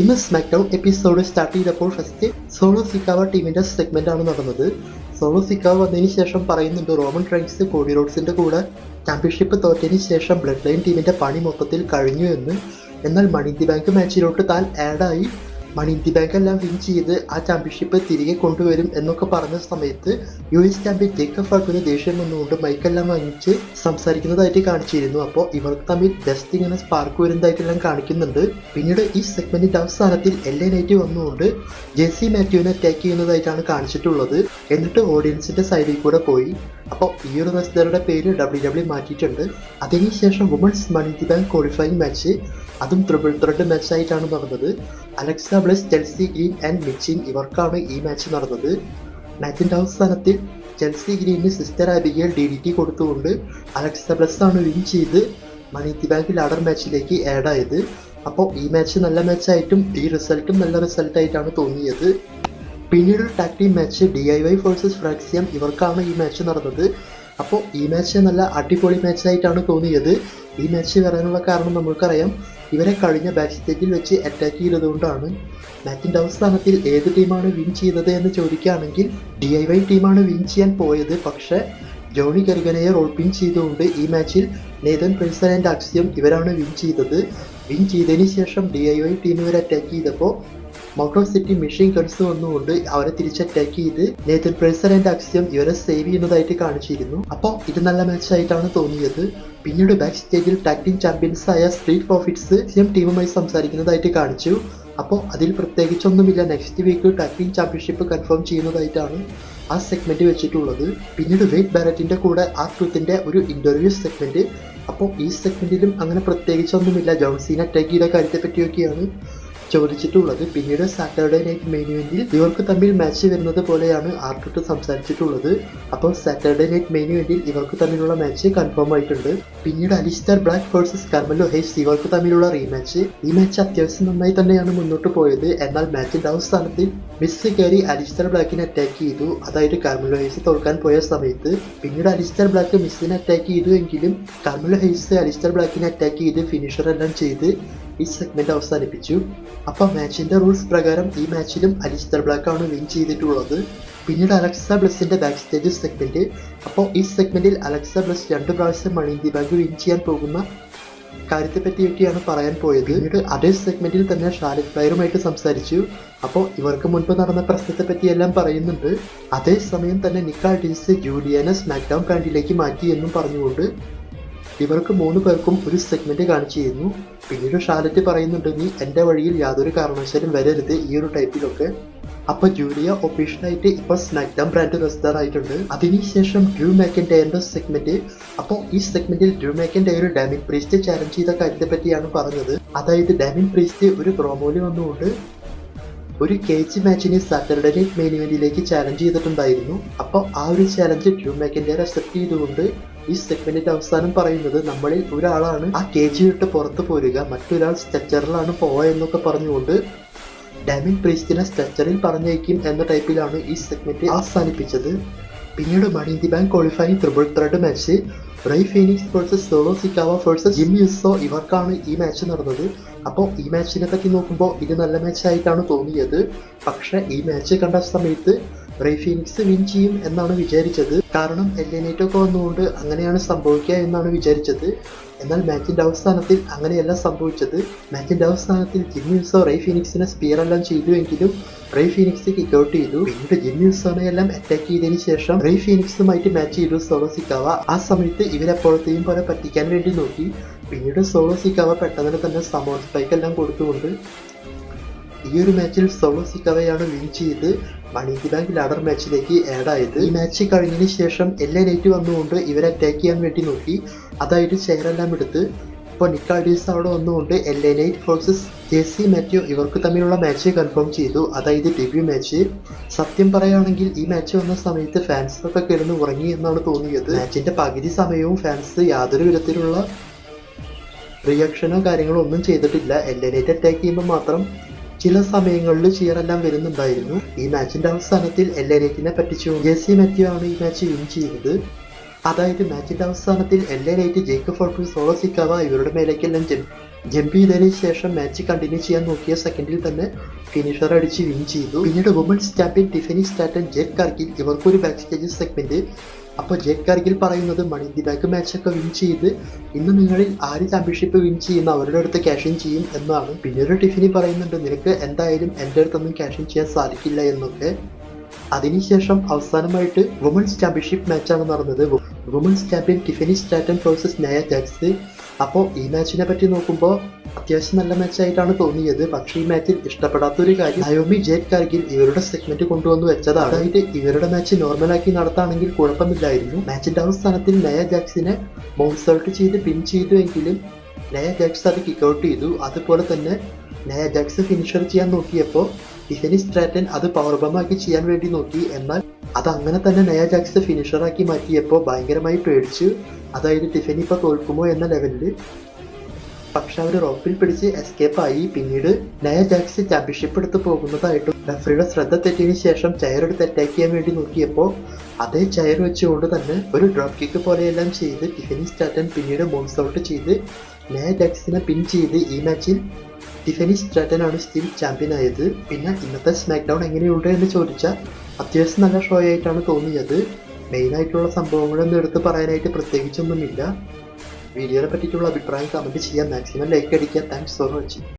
ഇന്ന് SmackDown episode start ചെയ്തപ്പോൾ first Solo Sikoa ടീമിന്റെ സെഗ്മെന്റ് ആണ് നടന്നത്. സോളോ സിക്കാവ വന്നതിന് ശേഷം പറയുന്നുണ്ട് റോമൻ റൈൻസ് കോഡി റോഡ്സിന്റെ കൂടെ ചാമ്പ്യൻഷിപ്പ് തോറ്റതിന് ശേഷം ബ്ലഡ് ലൈൻ ടീമിന്റെ പണി മൊത്തത്തിൽ കഴിഞ്ഞു എന്ന്. എന്നാൽ മണി ദി ബാങ്ക് മാച്ചിലോട്ട് താൻ ആഡായി മണി ഇന്ത്യ ബാങ്ക് എല്ലാം വിൻ ചെയ്ത് ആ ചാമ്പ്യൻഷിപ്പ് തിരികെ കൊണ്ടുവരും എന്നൊക്കെ പറഞ്ഞ സമയത്ത് യു എസ് ചാമ്പ്യൻ ജേക്കബ് ഫാൾക്കിന് ദേഷ്യം വന്നുകൊണ്ട് മൈക്കെല്ലാം വാങ്ങിച്ച് സംസാരിക്കുന്നതായിട്ട് കാണിച്ചിരുന്നു. അപ്പോൾ ഇവർക്ക് തമ്മിൽ ജസ്റ്റ് ഇങ്ങനെ സ്പാർക്ക് വരുന്നതായിട്ടെല്ലാം കാണിക്കുന്നുണ്ട്. പിന്നീട് ഈ സെഗ്മെന്റിന്റെ അവസാനത്തിൽ എൽ എ നൈറ്റ് വന്നുകൊണ്ട് ജെസി മാത്യുവിനെ അറ്റാക്ക് ചെയ്യുന്നതായിട്ടാണ് കാണിച്ചിട്ടുള്ളത്. എന്നിട്ട് ഓഡിയൻസിന്റെ സൈഡിൽ കൂടെ പോയി. അപ്പോൾ ഈ ഒരു മത്സരയുടെ പേര് ഡബ്ല്യു ഡബ്ല്യു മാറ്റിയിട്ടുണ്ട്. അതിനുശേഷം women's money the bank qualifying match അതും ട്രിപ്പിൾ ത്രെഡ് മാച്ച് ആയിട്ടാണ് നടന്നത്. Alexa Bliss Chelsea Green and Michin ഇവർക്കാണ് ഈ മാച്ച് നടന്നത്. മാച്ചിന്റെ അവസാനത്തിൽ Chelsea ഗ്രീനിന് sister Abigail D D T കൊടുത്തുകൊണ്ട് അലക്സ ബ്ലസ് ആണ് വിൻ ചെയ്ത് മണി ദി ബാങ്ക് ലാഡർ മാച്ചിലേക്ക് ആഡ് ആയത്. അപ്പോൾ ഈ മാച്ച് നല്ല മാച്ചായിട്ടും ഈ റിസൾട്ടും നല്ല റിസൾട്ടായിട്ടാണ് തോന്നിയത്. പിന്നീട് tag team match D I Y versus Fraxiom ഇവർക്കാണ് ഈ മാച്ച് നടന്നത്. അപ്പോൾ ഈ മാച്ച് നല്ല അടിപൊളി മാച്ചായിട്ടാണ് തോന്നിയത്. ഈ മാച്ച് വരാനുള്ള കാരണം നമുക്കറിയാം ഇവരെ കഴിഞ്ഞ ബാക്ക് സ്റ്റേജിൽ വെച്ച് അറ്റാക്ക് ചെയ്തതുകൊണ്ടാണ്. മാച്ചിന്റെ അവസാനത്തിൽ ഏത് ടീമാണ് വിൻ ചെയ്തത് എന്ന് ചോദിക്കുകയാണെങ്കിൽ ഡി ഐ വൈ ടീമാണ് വിൻ ചെയ്യാൻ പോയത്. പക്ഷേ ജോണി കരുകനയെ റോൾ പിൻ ചെയ്തുകൊണ്ട് ഈ മാച്ചിൽ നേതൻ പ്രിൻസൺ ആൻഡ് അക്സിയം ഇവരാണ് വിൻ ചെയ്തത്. വിൻ ചെയ്തതിന് ശേഷം ഡി ഐ വൈ ടീം ഇവരെ അറ്റാക്ക് ചെയ്തപ്പോൾ മോട്ടോർ സിറ്റി മെഷീൻ ഗൺസ് വന്നുകൊണ്ട് അവരെ തിരിച്ച് അറ്റാക്ക് ചെയ്ത് നേതൻ പ്രസിഡന്റ് അക്സിയം ഇവരെ സേവ് ചെയ്യുന്നതായിട്ട് കാണിച്ചിരുന്നു. അപ്പോൾ ഇത് നല്ല മാച്ചായിട്ടാണ് തോന്നിയത്. പിന്നീട് ബാക്ക് സ്റ്റേജിൽ ടാക്ടിംഗ് ചാമ്പ്യൻസ് ആയ സ്ട്രീറ്റ് പ്രോഫിറ്റ്സ് സിയം ടീമുമായി സംസാരിക്കുന്നതായിട്ട് കാണിച്ചു. അപ്പോൾ അതിൽ പ്രത്യേകിച്ചൊന്നുമില്ല. Next week tag team championship confirm ചെയ്യുന്നതായിട്ടാണ് ആ സെഗ്മെന്റ് വെച്ചിട്ടുള്ളത്. പിന്നീട് വെയ്റ്റ് ബാരറ്റിന്റെ കൂടെ ആ ട്രൂത്തിന്റെ ഒരു ഇന്റർവ്യൂ സെഗ്മെന്റ് അപ്പോൾ ഈ സെഗ്മെന്റിലും അങ്ങനെ പ്രത്യേകിച്ചൊന്നുമില്ല. ജോൺസീനെ അറ്റാക്ക് ചെയ്ത കാര്യത്തെ പറ്റിയൊക്കെയാണ് ചോദിച്ചിട്ടുള്ളത് പിന്നീട് സാറ്റർഡേ നൈറ്റ് മെയിൻ ഇവർക്ക് തമ്മിൽ മാച്ച് വരുന്നത് പോലെയാണ് ആർട്ടിട്ട് സംസാരിച്ചിട്ടുള്ളത്. അപ്പോൾ സാറ്റർഡേ നൈറ്റ് മെയിൻ ഇവർക്ക് തമ്മിലുള്ള മാച്ച് കൺഫേം ആയിട്ടുണ്ട്. പിന്നീട് Alistair Black versus Carmelo Hayes ഇവർക്ക് തമ്മിലുള്ള റീമാച്ച് ഈ മാച്ച് അത്യാവശ്യം നന്നായി തന്നെയാണ് മുന്നോട്ട് പോയത്. എന്നാൽ മാച്ചിന്റെ അവസാനത്തിൽ മിസ് കയറി അലിസ്റ്റർ ബ്ലാക്കിനെ അറ്റാക്ക് ചെയ്തു. അതായത് കർമലോ ഹേസ് തോൽക്കാൻ പോയ സമയത്ത് പിന്നീട് അലിസ്റ്റർ ബ്ലാക്ക് മിസ്സിനെ അറ്റാക്ക് ചെയ്തു എങ്കിലും കർമലോ ഹേസ് അലിസ്റ്റർ ബ്ലാക്കിനെ അറ്റാക്ക് ചെയ്ത് ഫിനിഷർ എല്ലാം ചെയ്ത് ഈ സെഗ്മെന്റ് അവസാനിപ്പിച്ചു. അപ്പോൾ മാച്ചിന്റെ റൂൾസ് പ്രകാരം ഈ മാച്ചിലും അലിസ്റ്റർ ബ്ലാക്ക് ആണ് വിൻ ചെയ്തിട്ടുള്ളത്. പിന്നീട് അലക്സ ബ്ലസിന്റെ ബാക്ക് സ്റ്റേജ് സെഗ്മെന്റ് അപ്പോൾ ഈ സെഗ്മെന്റിൽ അലക്സ ബ്ലസ് രണ്ട് പ്രാവശ്യം മണി ദി ബാഗ് വിൻ ചെയ്യാൻ പോകുന്ന കാര്യത്തെ പറ്റിയൊക്കെയാണ് പറയാൻ പോയത്. പിന്നീട് അതേ സെഗ്മെന്റിൽ തന്നെ ഷാലിക് ഫ്ലയറുമായിട്ട് സംസാരിച്ചു. അപ്പോൾ ഇവർക്ക് മുൻപ് നടന്ന പ്രശ്നത്തെ പറ്റിയെല്ലാം പറയുന്നുണ്ട്. അതേസമയം തന്നെ നിക്കാൾ ഡിൻസ് ജൂലിയനെ സ്മാക്ഡൗൺ ബ്രാൻഡിലേക്ക് മാറ്റി എന്നും പറഞ്ഞുകൊണ്ട് ഇവർക്ക് മൂന്ന് പേർക്കും ഒരു സെഗ്മെന്റ് കാണിച്ചു കാണിച്ചിരുന്നു. പിന്നീട് ഷാലറ്റ് പറയുന്നുണ്ട് നീ എന്റെ വഴിയിൽ യാതൊരു കാരണവശാലും വരരുത് ഈ ഒരു ടൈപ്പിലൊക്കെ. അപ്പൊ ജൂലിയ ഒഫീഷ്യലായിട്ട് ഇപ്പൊ സ്മാക്ഡൗൺ ബ്രാൻഡ് റെസ്റ്റാർ ആയിട്ടുണ്ട്. അതിനുശേഷം ഡ്രൂ മാക്കൻഡയറിന്റെ സെഗ്മെന്റ് അപ്പോൾ ഈ സെഗ്മെന്റിൽ Drew McIntyre Damian Priest challenge ചെയ്ത കാര്യത്തെ പറ്റിയാണ് പറഞ്ഞത്. അതായത് ഡാമിൻ പ്രീസ്റ്റ് ഒരു പ്രോമോയിൽ വന്നുകൊണ്ട് ഒരു കേജ് മാച്ചിനെ സാറ്റർഡേ നൈറ്റ് മെയിൻ ഇവന്റിലേക്ക് ചാലഞ്ച് ചെയ്തിട്ടുണ്ടായിരുന്നു. അപ്പോൾ ആ ഒരു ചാലഞ്ച് ഡ്രൂ മാക്കൻഡയർ അക്സെപ്റ്റ് ചെയ്തുകൊണ്ട് ഈ സെഗ്മെന്റിന്റെ അവസാനം പറയുന്നത് നമ്മളിൽ ഒരാളാണ് ആ കേജ് വിട്ട് പുറത്തു പോരുക മറ്റൊരാൾ സ്ട്രക്ചറിലാണ് പോവുക എന്നൊക്കെ പറഞ്ഞുകൊണ്ട് ഡാമിൻ പ്രീസ്റ്റിനെ സ്ട്രക്ചറിൽ പറഞ്ഞേക്കും എന്ന ടൈപ്പിലാണ് ഈ സെഗ്മെന്റ് അവസാനിപ്പിച്ചത്. പിന്നീട് money the bank qualify triple threat match Rey Fenix versus Solo Sikoa versus Jim Uso ഇവർക്കാണ് ഈ മാച്ച് നടന്നത്. അപ്പോൾ ഈ മാച്ചിനെ പറ്റി നോക്കുമ്പോൾ ഇത് നല്ല മാച്ചായിട്ടാണ് തോന്നിയത്. പക്ഷേ ഈ മാച്ച് കണ്ട സമയത്ത് റൈ ഫീനിക്സ് വിൻ ചെയ്യും എന്നാണ് വിചാരിച്ചത്. കാരണം എല്ലിനേറ്റൊക്കെ വന്നുകൊണ്ട് അങ്ങനെയാണ് സംഭവിക്കുക എന്നാണ് വിചാരിച്ചത്. എന്നാൽ മാച്ചിന്റെ അവസാനത്തിൽ അങ്ങനെയല്ല സംഭവിച്ചത്. മാച്ചിന്റെ അവസാനത്തിൽ ജിമ്മ്യൂസോ റൈ ഫിനിക്സിനെ സ്പിയർ എല്ലാം ചെയ്തു എങ്കിലും റൈ ഫീനിക്സ് കിക്ക് ഔട്ട് ചെയ്തു. പിന്നീട് ജിമ്മ്യൂസോനെ എല്ലാം അറ്റാക്ക് ചെയ്തതിനു ശേഷം റൈ ഫിനിക്സുമായിട്ട് മാച്ച് ചെയ്തു സോളോ സിക്കാവ ആ സമയത്ത് ഇവരെപ്പോഴത്തെയും പോലെ പറ്റിക്കാൻ വേണ്ടി നോക്കി. പിന്നീട് സോളോ സിക്കാവ പെട്ടെന്ന് തന്നെ സമോൺ സ്പൈക്ക് എല്ലാം കൊടുത്തുകൊണ്ട് ഈ ഒരു മാച്ചിൽ സോളോ സിക്കവയാണ് വിൻ ചെയ്ത് മണി ദി ബാങ്ക് ലാഡർ മാച്ചിലേക്ക് ആഡായത് ഈ മാച്ച് കഴിഞ്ഞതിന് ശേഷം എല്ലാ നൈറ്റ് വന്നുകൊണ്ട് ഇവരെ അറ്റാക്ക് ചെയ്യാൻ വേണ്ടി നോക്കി. അതായത് ചെയറെല്ലാം എടുത്ത് ഇപ്പോൾ നിക്കാഡീസ് അവിടെ വന്നുകൊണ്ട് L A Knight versus J C Mateo ഇവർക്ക് തമ്മിലുള്ള മാച്ച് കൺഫേം ചെയ്തു. അതായത് ഡെബ്യൂ മാച്ച് സത്യം പറയുകയാണെങ്കിൽ ഈ മാച്ച് വന്ന സമയത്ത് ഫാൻസൊക്കെ കിടന്ന് ഉറങ്ങി എന്നാണ് തോന്നിയത്. മാച്ചിന്റെ പകുതി സമയവും ഫാൻസ് യാതൊരു വിധത്തിലുള്ള റിയാക്ഷനോ കാര്യങ്ങളോ ഒന്നും ചെയ്തിട്ടില്ല. എൽ എ നൈറ്റ് അറ്റാക്ക് ചെയ്യുമ്പോൾ മാത്രം ചില സമയങ്ങളിൽ ചിയറെല്ലാം വരുന്നുണ്ടായിരുന്നു. ഈ മാച്ചിന്റെ അവസാനത്തിൽ എല്ലനേറ്റിനെ പറ്റിച്ചു ജെസി മാത്യു ആണ് ഈ മാച്ച് വിൻ ചെയ്തത്. അതായത് മാച്ചിന്റെ അവസാനത്തിൽ എല്ലനേറ്റ് ജേക്കബ് ഫോർട്ടു സോളോ സിക്കാവ ഇവരുടെ മേലേക്കെല്ലാം ജമ്പ് ചെയ്തതിന് ശേഷം മാച്ച് കണ്ടിന്യൂ ചെയ്യാൻ നോക്കിയ സെക്കൻഡിൽ തന്നെ ഫിനിഷർ അടിച്ച് വിൻ ചെയ്തു. പിന്നീട് women's champion Tiffany Stratton Jade Cargill ഇവർക്കൊരു ബാക്ക് സ്റ്റേജ് സെഗ്മെന്റ് അപ്പോൾ ജേക്ക് കാർഗിൽ പറയുന്നത് മണി ദി ബാക്ക് മാച്ചൊക്കെ വിൻ ചെയ്ത് ഇന്ന് നിങ്ങളിൽ ആര് ചാമ്പ്യൻഷിപ്പ് വിൻ ചെയ്യുന്ന അവരുടെ അടുത്ത് ക്യാഷ് ഇൻ ചെയ്യും എന്നാണ്. പിന്നീട് ടിഫിനി പറയുന്നുണ്ട് നിനക്ക് എന്തായാലും എന്റെ അടുത്തൊന്നും ക്യാഷ് ഇൻ ചെയ്യാൻ സാധിക്കില്ല എന്നൊക്കെ. അതിനുശേഷം അവസാനമായിട്ട് വുമൻസ് ചാമ്പ്യൻഷിപ്പ് മാച്ചാണ് നടന്നത് women's champion Tiffany Stratton versus Nia Jax അപ്പോൾ ഈ മാച്ചിനെ പറ്റി നോക്കുമ്പോൾ അത്യാവശ്യം നല്ല മാച്ചായിട്ടാണ് തോന്നിയത്. പക്ഷേ ഈ മാച്ചിൽ ഇഷ്ടപ്പെടാത്ത ഒരു കാര്യം അയോമി ജേറ്റ് കാർഗിൽ ഇവരുടെ സെഗ്മെന്റ് കൊണ്ടുവന്നു വെച്ചതാണ്. അതായത് ഇവരുടെ മാച്ച് നോർമലാക്കി നടത്താണെങ്കിൽ കുഴപ്പമില്ലായിരുന്നു. മാച്ചിന്റെ അവസാനത്തിൽ നയ ജാക്സിനെ മൗൺസൾട്ട് ചെയ്ത് പിൻ ചെയ്തു എങ്കിലും നയ ജാക്സ് അത് കിക്ക് ഔട്ട് ചെയ്തു. അതുപോലെ തന്നെ നയ ജാക്സ് ഫിനിഷർ ചെയ്യാൻ നോക്കിയപ്പോൾ ടിഫനി സ്ട്രാറ്റൻ അത് പവർ ബമാക്കി ചെയ്യാൻ വേണ്ടി നോക്കി. എന്നാൽ അത് അങ്ങനെ തന്നെ നയ ജാക്സ് ഫിനിഷറാക്കി മാറ്റിയപ്പോൾ ഭയങ്കരമായി പേടിച്ചു. അതായത് ടിഫനി ഇപ്പോൾ തോൽക്കുമോ എന്ന ലെവലിൽ പക്ഷെ അവർ റോപ്പിൽ പിടിച്ച് എസ്കേപ്പ് ആയി. പിന്നീട് നയ ജാക്സ് ചാമ്പ്യൻഷിപ്പ് എടുത്ത് പോകുന്നതായിട്ടും റഫറിയുടെ ശ്രദ്ധ തെറ്റിയതിനു ശേഷം ചെയർ എടുത്ത് അറ്റാക്ക് ചെയ്യാൻ വേണ്ടി നോക്കിയപ്പോൾ അതേ ചെയർ വെച്ചുകൊണ്ട് തന്നെ ഒരു ഡ്രോപ്പ് കിക്ക് പോലെയെല്ലാം ചെയ്ത് ടിഫനി സ്റ്റാറ്റൻ പിന്നീട് മോൺസ് ഔട്ട് ചെയ്ത് നയ ജാക്സിനെ പിൻ ചെയ്ത് ഈ മാച്ചിൽ ടിഫനി സ്ട്രാറ്റൻ ആണ് സ്റ്റിൽ ചാമ്പ്യൻ ആയത്. പിന്നെ ഇന്നത്തെ സ്മാക്ക് ഡൗൺ എങ്ങനെയുണ്ട് എന്ന് ചോദിച്ചാൽ അത്യാവശ്യം നല്ല ഷോ ആയിട്ടാണ് തോന്നിയത്. മെയിനായിട്ടുള്ള സംഭവങ്ങളൊന്നും എടുത്ത് പറയാനായിട്ട് പ്രത്യേകിച്ചൊന്നുമില്ല. വീഡിയോനെ പറ്റിയിട്ടുള്ള അഭിപ്രായം കമന്റ് ചെയ്യാൻ മാക്സിമം ലൈക്ക് അടിക്കുക. Thanks for watching